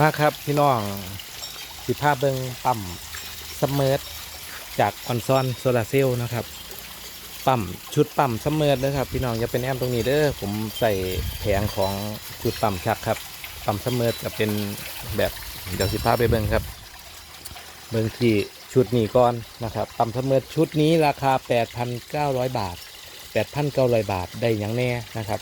มาครับพี่น้องสิภาพเบิงปั๊มซัมเมอร์จากออนซอนโซลาเซลล์นะครับปั๊มชุดปั๊มซัมเมอร์นะครับ พี่น้องอย่าเป็นแอมตรงนี้เด้อผมใส่แผงของชุดปั๊มชักครับปั๊มซัมเมอร์จะเป็นแบบเดี๋ยวสิภาพไปเบิงครับ เบิงที่ชุดนี้ก่อนนะครับปั๊มซัมเมอร์ชุดนี้ราคา 8,900 บาท 8,900 บาทได้อย่างแน่นะครับ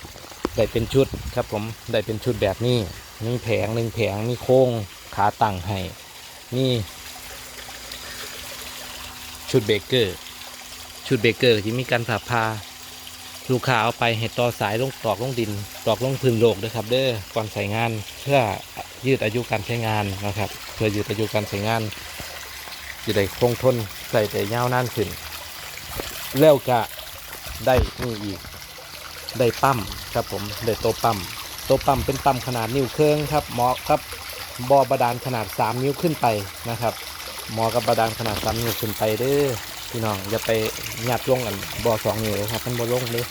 ได้เป็นชุดครับผมได้เป็นชุดแบบนี้ มีแผงหนึ่งแผงมีโค้งขาตั้งให้มีชุดเบเกอร์ ชุดเบเกอร์ที่มีการผ่าพาลูกค้าเอาไปให้ต่อสายลงตอกลงดินตอกลงพื้นโลกด้วยครับ เด้อก่อนใส่งานเพื่อยืดอายุการใช้งานนะครับ เพื่อยืดอายุการใช้งานจะได้คงทนใส่แต่ยาวนานขึ้น แล้วก็ได้นี่อีก ได้ปั๊มครับผมได้โตปั๊ม ตวปั๊มเป็นปั๊มขนาดนิ้วเครื่องครับเหมาะครับบ่อบาดาลขนาด 3 นิ้วขึ้นไปนะครับเหมาะกับบาดาลขนาด 3 นิ้วขึ้นไปเด้อพี่น้องอย่าไปหยัดลงกันบ่อสองนิ้วครับมันบ่อลงเลย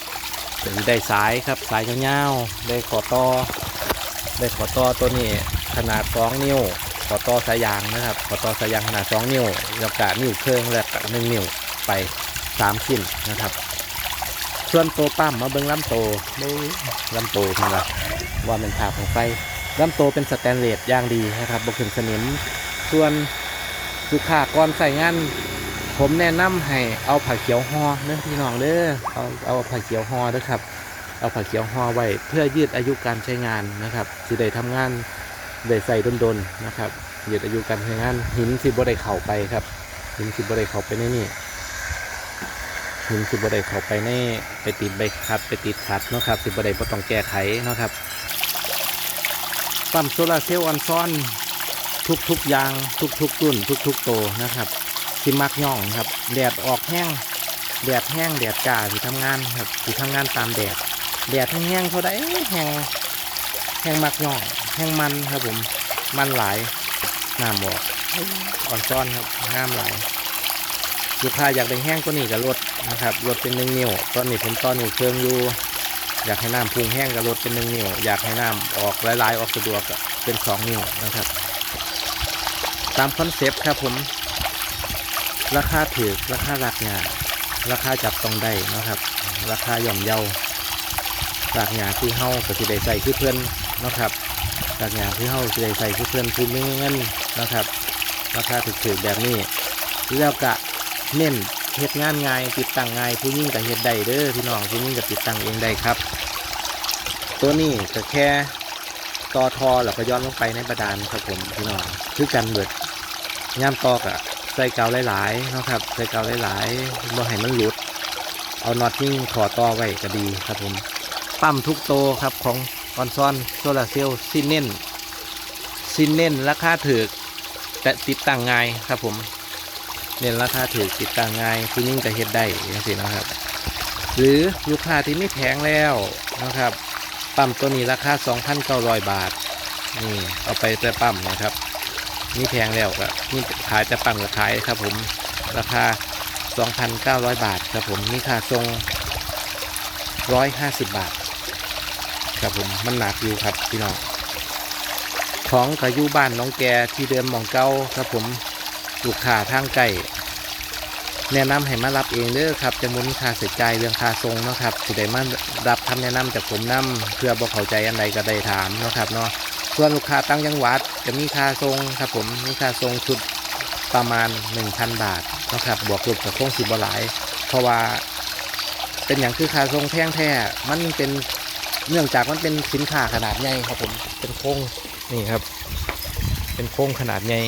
เดี๋ยวได้สายครับสายยาวๆได้ขอต่อได้ขอต่อตัวนี้ขนาด 2 นิ้วขอต่อสายยางนะครับขอต่อสายยางขนาด 2 นิ้วแล้วก็นิ้วเครื่องแล้วก็หนึ่งนิ้วไป3ชิ้นนะครับ ส่วนโตวปั๊มมาเบิ้งลำโตดูลำโตของเรา ว่าเป็นผ่าของไฟลำโตเป็นสแตนเลสอย่างดีนะครับบกขึ้นสนิม ส่วนลูกค้าก่อนใส่งานผมแนะนำให้เอาผ้าเขียวห่อเด้อพี่น้องเด้อเอาเอาผ้าเขียวห่อเด้อครับ เอาผ้าเขียวห่อไว้เพื่อยืดอายุการใช้งานนะครับสิได้ทำงานได้ใส่ดนๆนะครับยืดอายุการใช้งานหินสิบ่ได้เข้าไปครับ หินสิบ่ได้เข้าไปในนี่หินสิบได้เข้าไปในไปติดใบขัดไปติดขัดเนาะครับสิบได้บ่ต้องแก้ไขเนาะครับ ปั๊มโซลาเซลล์ออนซ้อนทุกทุกๆอย่างทุกทุกๆรุ่นทุกทุกๆโตนะครับสิมักย่องครับ แดดออกแห้งแดดแห้งแดดจ้าที่ทำงานครับที่ทำงานตามแดดแดดแห้งๆเขาได้แห้งแห้งมักย่องแห้งมันครับผมมันหลายน้ำบอกอ่อนซ้อนครับงามหลายลูกค้าอยากได้แห้งก็นี่กับรถนะครับรถเป็นหนึ่งนิ้วตอนนี้ผมตอนนี้เครื่องอยู่ อยากให้น้ำพุงแห้งกับรถเป็นหนึ่งนิ้ว อยากให้น้ำออกหลายๆ ออกสะดวกเป็นสองนิ้วนะครับ ตามคอนเซปต์ครับผม ราคาถือราคารักงาราคาจับต้องได้นะครับ ราคาหย่อมเยารักงาที่เฮาก็สิได้ใส่คือเพื่อนนะครับรักงาที่เฮาสิได้ใส่คือเพื่อนภูมิเงินนะครับ ราคาถูกๆแบบนี้แล้วก็เน้น เฮ็ดงานง่ายติดตั้งง่ายผู้ยิ่งกับเฮ็ดได้เด้อพี่น้องผู้ยิ่งกับติดตั้งเองได้ครับ ตัวนี้ก็แค่ต่อทอแล้วก็ย้อนลงไปในบาดาลครับผมพี่น้องคือกันเบิดย่ามตอกอะใส่เกาวหลายๆนะครับใส่เกาวหลายๆบ่ให้มันหลุด เอาน็อตนิ่งขอต่อไว้ก็ดีครับผมปั๊มทุกโตครับของออนซอนโซลาเซลล์ซินเน่นซินเน่นราคาถือแต่ติดตั้งง่ายครับผม เน้นราคาถือติดตั้งง่ายผู้ยิ่งจะเฮ็ดได้ย่างสินะครับ หรือลูกค้าที่ไม่แพงแล้วนะครับปั๊มตัวนี้ราคา 2,900 บาทนี่เอาไปแต่ปั๊มนะครับนี่แพงแล้วก็นี่ขายแต่ปั๊มก็ขายครับ ผมราคา 2,900 บาทครับผมนี่ค่าทรง 150 บาท ครับผมมันหนักอยู่ครับพี่น้องของกระยูบ้านน้องแกที่เดิมมองเก้าครับผมลูกค้าทางไก่ แนะนำให้มารับเองเด้อครับจะมุนค่าเสียใจเรื่องค่าทรงเนาะครับสิได้มารับคำแนะนำจากผมนํเพื่อบ่เข้าใจอันใดก็ได้ถามเนาะครับเนาะส่วนลูกค้าตั้งจังหวัดจะมีค่าทรงครับผมมีค่าทรงชุดประมาณ 1,000 บาทนะครับบวกลบกับโค้งสิบหลาย เพราะว่าเป็นอย่างคือค่าทรงแพงแท้มันเป็นเนื่องจากมันเป็นสินค้าขนาดใหญ่ครับผมเป็นโค้งนี่ครับ เป็นโค้งขนาดใหญ่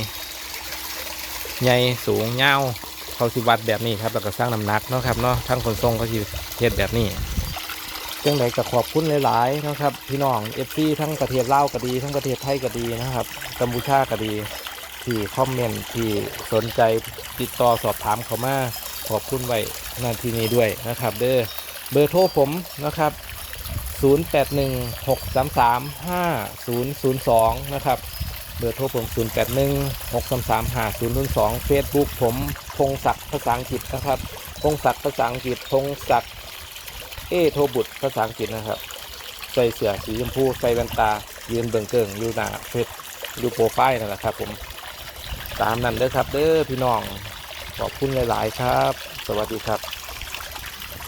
ใหญ่สูงยาว เขาสิวัดแบบนี้ครับแล้วก็สร้างน้ำหนักเนาะครับเนาะทั้งขนส่งก็สิเฮ็ดแบบนี้จังใดก็ขอบคุณหลายๆนะครับพี่น้องเอฟซีทั้งประเทศลาวก็ดี ทั้งประเทศไทยก็ดีนะครับกัมพูชาก็ดีที่คอมเมนต์ที่สนใจติดต่อสอบถามเขามาขอบคุณไว้นาทีนี้ด้วยนะครับเด้อเบอร์โทรผมนะครับ 0816335002 นะครับ บอร์โทรผม 0 8 1 6 3 3 5 0 0 2 Facebook ผมพงศักดิ์ภาษาอังกฤษนะครับพงศักดิ์ภาษาอังกฤษพงศักดิ์เอโทบุตรภาษาอังกฤษนะครับ ใส่เสื้อสีชมพูใส่แว่นตา ยืนเบิ่งเกิ่งอยู่หน้าเฟซดูโปรไฟล์นั่นแหละครับผมตามนั้นเด้อครับเด้อพี่น้องขอบคุณหลาย ๆ ครับ สวัสดีครับ